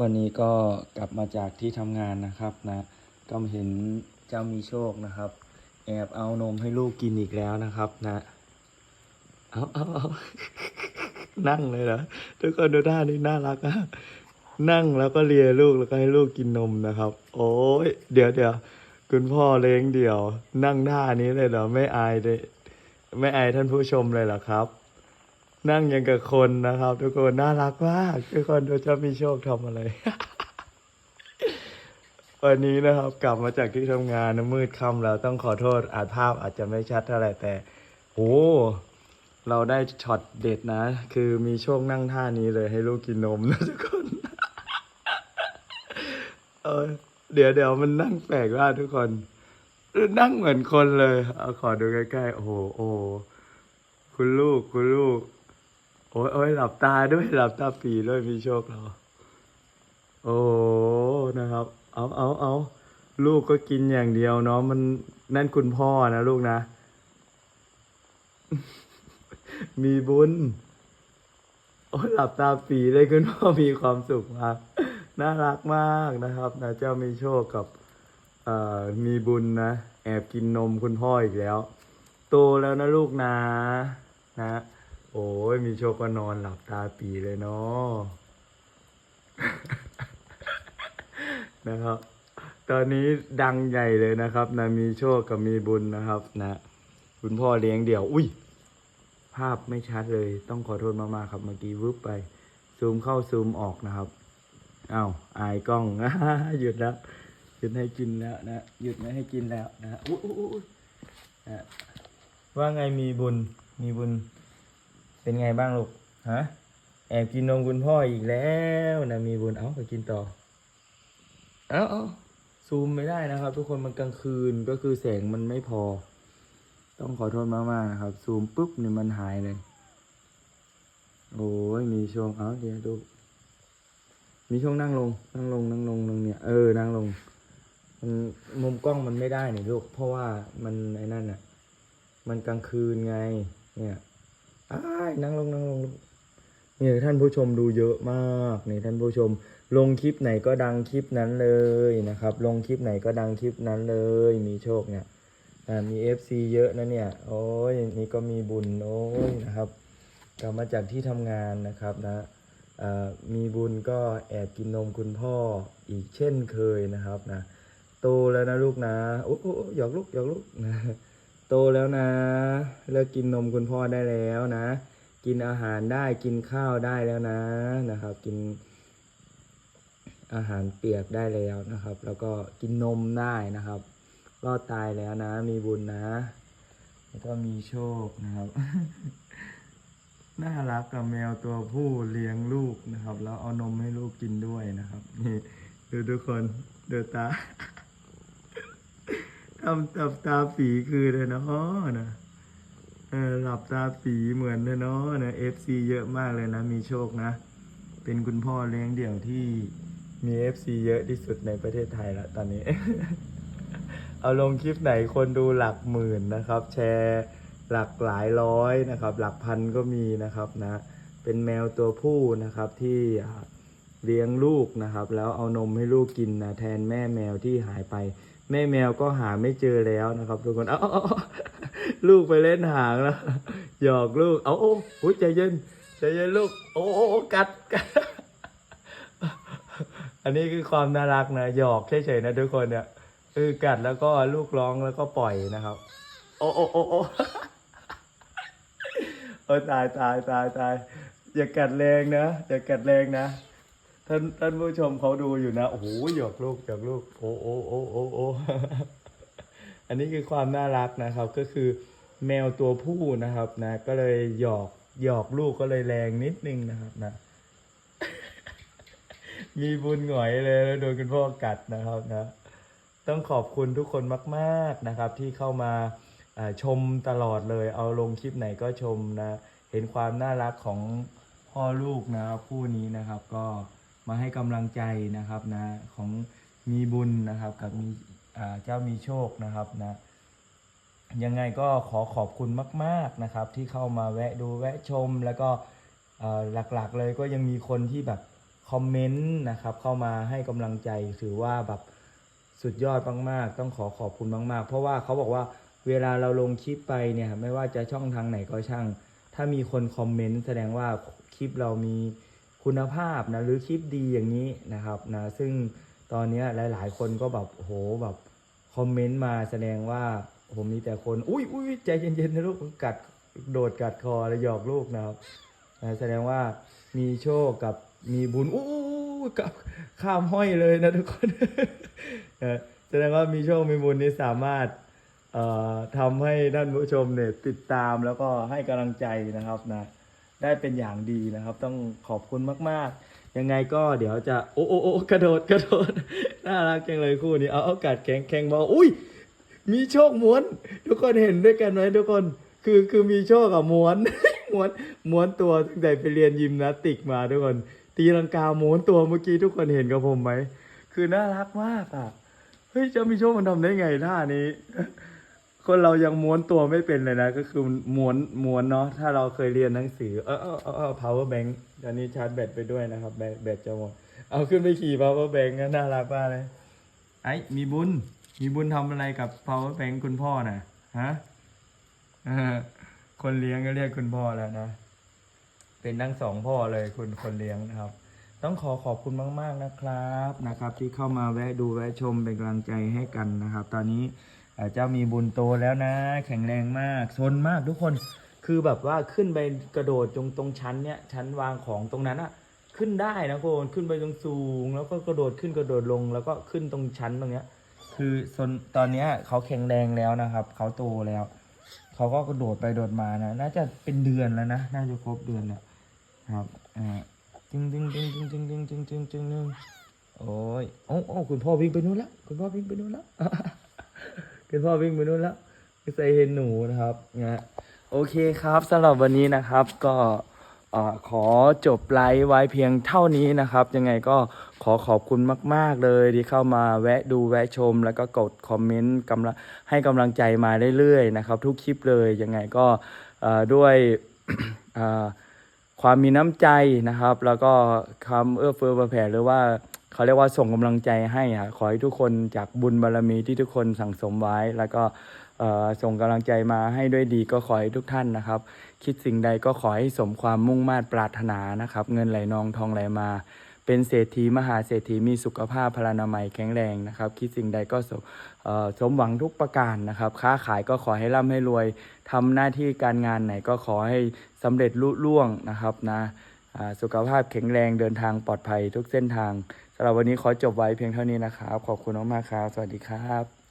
วันนี้ก็กลับมาจากที่ทำงานนะครับนะ ก็เห็นเจ้ามีโชคนะครับ แอบเอานมให้ลูกกินอีกแล้วนะครับนะเอาเอาเอานั่งเลยเหรอทุกคนดูท่านี่น่ารักอะนั่งแล้วก็เลียลูกแล้วก็ให้ลูกกินนมนะครับ โอ้ยเดี๋ยวเดี๋ยวคุณพ่อเลี้ยงเดี่ยว นั่งท่านี้เลยเหรอไม่อายเลยไม่อายท่านผู้ชมเลยเหรอครับ นั่งยังกับคนนะครับ ทุกคนน่ารักมากทุกคนดูเจะมีโชคทำอะไร วันนี้นะครับ กลับมาจากที่ทำงานนะมืดค่ำแล้วต้องขอโทษอาจภาพอาจจะไม่ชัดเท่าไหร่แต่โอ้เราได้ช็อตเด็ดนะ คือมีโชคนั่งท่านี้เลยให้ลูกกินนมนะทุกคนเออเดี๋ยวเดี๋ยวมันนั่งแปลกมากทุกคนนั่งเหมือนคนเลย เอาขอดูใกล้ๆ โอ้โหโอ้โหคุณลูก คุณลูก โอ้ยโอ้ยหลับตาด้วยหลับตาปีด้วยมีโชคเราโอ้นะครับ เอาเอาเอาลูกก็กินอย่างเดียวเนาะมันนั่นคุณพ่อนะลูกนะ มีบุญโอ้ยหลับตาปีเลยคุณพ่อมีความสุขมากน่ารักมากนะครับนะเจ้ามีโชคกับเอ่อมีบุญนะแอบกินนมคุณพ่ออีกแล้ว โตแล้วนะลูกนะ นะ โอ้ยมีโชคก็นอนหลับตาปีเลยเนาะนะครับ ตอนนี้ดังใหญ่เลยนะครับนะมีโชคกับมีบุญนะครับ นะ คุณพ่อเลี้ยงเดี่ยว อุ้ยภาพไม่ชัดเลยต้องขอโทษมากๆครับเมื่อกี้วึบไป ซูมเข้าซูมออกนะครับอ้าวอายกล้องหยุดแล้วหยุดให้กินแล้วนะหยุดไม่ให้กินแล้วนะอุ้ยอุ้ยอุ้ยนะว่าไงมีบุญมีบุญ เป็นไงบ้างลูก ฮะ แอบกินนมคุณพ่ออีกแล้วนะมีบุญ เอ้าไปกินต่อ เอ้าเอาซูมไม่ได้นะครับ ทุกคนมันกลางคืนก็คือแสงมันไม่พอ ต้องขอโทษมากๆนะครับ ซูมปุ๊บเนี่ยมันหายเลย โอ้ยมีช่วง เอ้าเดี๋ยวดูมีช่วงนั่งลง นั่งลง นั่งลงนั่งเนี่ย เออ นั่งลง มันมุมกล้องมันไม่ได้เนี่ยลูก เพราะว่ามันไอ้นั่นอะ มันกลางคืนไง เนี่ย นั่งลงนั่งลงลูกเนี่ยท่านผู้ชมดูเยอะมากนี่ท่านผู้ชม ลงคลิปไหนก็ดังคลิปนั้นเลยนะครับ ลงคลิปไหนก็ดังคลิปนั้นเลย มีโชคเนี่ยมีเอฟซีเยอะนะเนี่ย โอ้ยนี่ก็มีบุญโอ้ยนะครับกลับมาจากที่ทำงานนะครับนะมีบุญก็แอบกินนมคุณพ่ออีกเช่นเคยนะครับนะโตแล้วนะลูกนะโอ้โอ้โอ้หยอกลูกหยอกลูกนะ โตแล้วนะ เลิกกินนมคุณพ่อได้แล้วนะ กินอาหารได้กินข้าวได้แล้วนะนะครับ กิน อาหารเปียกได้แล้วนะครับ แล้วก็กินนมได้นะครับ รอดตายแล้วนะ มีบุญนะ แล้วก็มีโชคนะครับน่ารักกับแมวตัวผู้เลี้ยงลูกนะครับ แล้วเอานมให้ลูกกินด้วยนะครับ นี่ ดูทุกคนดูตา ทำตับตาปีคือเลยเนาะนะเออหลับตาปีเหมือนเลยเนาะนะเอฟซีเยอะมากเลยนะ มีโชคนะ เป็นคุณพ่อเลี้ยงเดี่ยวที่มีเอฟซีเยอะที่สุดในประเทศไทยล้วตอนนี้ เอาลงคลิปไหนคนดูหลักหมื่นนะครับ แชร์หลักหลายร้อยนะครับ หลักพันก็มีนะครับนะ เป็นแมวตัวผู้นะครับที่ เลี้ยงลูกนะครับ แล้วเอานมให้ลูกกินนะแทนแม่แมวที่หายไป แม่แมวก็หาไม่เจอแล้วนะครับ ทุกคนเอาลูกไปเล่นหางแล้วหยอกลูกเอาโอ้โหใจเย็นใจเย็นลูกโอ้โอกัดกัดอันนี้คือความน่ารักนะหยอกเฉยๆนะทุกคนเนี่ยเออกัดแล้วก็ลูกร้องแล้วก็ปล่อยนะครับ โอ้โอ้โอ้โอ้โอ้ตายตายตายตายอย่ากัดแรงนะอย่ากัดแรงนะ ท่านท่านผู้ชมเขาดูอยู่นะโอ้โหหยอกลูกหยอกลูกโอ้โอ้โอ้โอ้โอ้อันนี้คือความน่ารักนะครับ ก็คือแมวตัวผู้นะครับนะ ก็เลยหยอกหยอกลูกก็เลยแรงนิดนึงนะครับนะ มีบุญหงอยเลยแล้วโดนคุณพ่อกัดนะครับนะ ต้องขอบคุณทุกคนมาก ๆนะครับ ที่เข้ามาอ่าชมตลอดเลย เอาลงคลิปไหนก็ชมนะ เห็นความน่ารักของพ่อลูกนะครับคู่นี้นะครับก็ มาให้กำลังใจนะครับนะของมีบุญนะครับกับมีเจ้ามีโชคนะครับนะยังไงก็ขอขอบคุณมาก ๆนะครับ ที่เข้ามาแวะดูแวะชม แล้วก็หลักๆเลยก็ยังมีคนที่แบบคอมเมนต์นะครับเข้ามาให้กำลังใจถือว่าแบบสุดยอดมากๆ ต้องขอขอบคุณมากๆ เพราะว่าเขาบอกว่าเวลาเราลงคลิปไปเนี่ยไม่ว่าจะช่องทางไหนก็ช่าง ถ้ามีคนคอมเมนต์แสดงว่าคลิปเรามี คุณภาพนะหรือคลิปดีอย่างนี้นะครับนะซึ่งตอนนี้ยหลาย ๆ คนก็แบบโหแบบคอมเมนต์มาแสดงว่าผมมีแต่คน อุ้ยอุ้ยใจเย็นๆนะลูกกัดโดดกัดคอแล้วหยอกลูกนะครับนะแสดงว่ามีโชคกับมีบุญอู้กับข้ามห้อยเลยนะทุกคนนะแสดงว่ามีโชคมีบุญนี่สามารถเอ่อทำให้ท่านผู้ชมเนี่ยติดตามแล้วก็ให้กำลังใจนะครับนะ ได้เป็นอย่างดีนะครับ ต้องขอบคุณมาก ๆ ยังไงก็เดี๋ยวจะโอ้โอ้โอ้กระโดดกระโดดน่ารักจังเลยคู่นี้เอาเอากัดแข็งแข็งมาอุ้ยมีโชคม้วน ทุกคนเห็นด้วยกันไหมทุกคนคือคือมีโชคกับม้วนม้วนม้วนตัวตั้งแต่ไปเรียนยิมนาสติกมาทุกคน ตีลังกาม้วนตัวเมื่อกี้ทุกคนเห็นกับผมไหมคือน่ารักมากอะเฮ้ยจะมีโชคมันทำได้ไงท่านี้ คนเรายังม้วนตัวไม่เป็นเลยนะ ก็คือม้วนม้วนเนาะถ้าเราเคยเรียนหนังสือ เออเออเออเออ power bank ตอนนี้ชาร์จแบตไปด้วยนะครับแบตแบตจะหมด เอาขึ้นไปขี่ power bank น่ารักมากเลยไอ้มีบุญ มีบุญทำอะไรกับ power bank คุณพ่อน่ะฮะคนเลี้ยงก็เรียกคุณพ่อแล้วนะ เป็นทั้งสองพ่อเลยคุณคนเลี้ยงนะครับ ต้องขอขอบคุณมาก ๆนะครับนะครับ ที่เข้ามาแวะดูแวะชมเป็นกำลังใจให้กันนะครับ ตอนนี้ เอ่อเจ้ามีบุญโตแล้วนะ แข็งแรงมากซนมากทุกคนคือแบบว่าขึ้นไปกระโดดตรงตรงชั้นเนี้ยชั้นวางของตรงนั้นอะขึ้นได้นะคุณขึ้นไปตรงสูง แล้วก็กระโดดขึ้นกระโดดลง แล้วก็ขึ้นตรงชั้นตรงเนี้ย คือซนตอนเนี้ยเขาแข็งแรงแล้วนะครับเขาโตแล้วเขาก็กระโดดไปโดดมานะน่าจะเป็นเดือนแล้วนะน่าจะครบเดือนแล้วครับอ่าจึงจึงจึงจึงจึงจึงจึงจึงจึงจึงโอ้ยโอ้โอ้คุณพ่อวิ่งไปนู่นแล้วคุณพ่อวิ่งไปนู่นแล้ว คุณพ่อวิ่งไปนู่นแล้วใส่เห็นหนูนะครับนะโอเคครับสำหรับวันนี้นะครับก็ขอจบไลฟ์ไว้เพียงเท่านี้นะครับ ยังไงก็ขอขอบคุณมาก ๆ เลยที่เข้ามาแวะดูแวะชม แล้วก็กดคอมเมนต์กำลังให้กำลังใจมาเรื่อยๆนะครับ ทุกคลิปเลยยังไงก็ด้วยความมีน้ำใจนะครับ แล้วก็คำเอื้อเฟื้อเผื่อแผ่หรือว่า เขาเรียกว่าส่งกำลังใจให้อะขอให้ทุกคนจากบุญบารมีที่ทุกคนสั่งสมไว้ แล้วก็ส่งกำลังใจมาให้ด้วยดีก็ขอให้ทุกท่านนะครับ คิดสิ่งใดก็ขอให้สมความมุ่งมา่ปรารถนานะครับ เงินไหลนองทองไหลมา เป็นเศรษฐีมหาเศรษฐีมีสุขภาพพลานามัยแข็งแรงนะครับ คิดสิ่งใดก็สมสมหวังทุกประการนะครับ ค้าขายก็ขอให้ร่ำให้รวยทำหน้าที่การงานไหนก็ขอให้สำเร็จลุล่วงนะครับนะสุขภาพแข็งแรงเดินทางปลอดภัยทุกเส้นทาง สำหรับวันนี้ขอจบไว้เพียงเท่านี้นะครับ ขอบคุณมากๆครับ สวัสดีครับ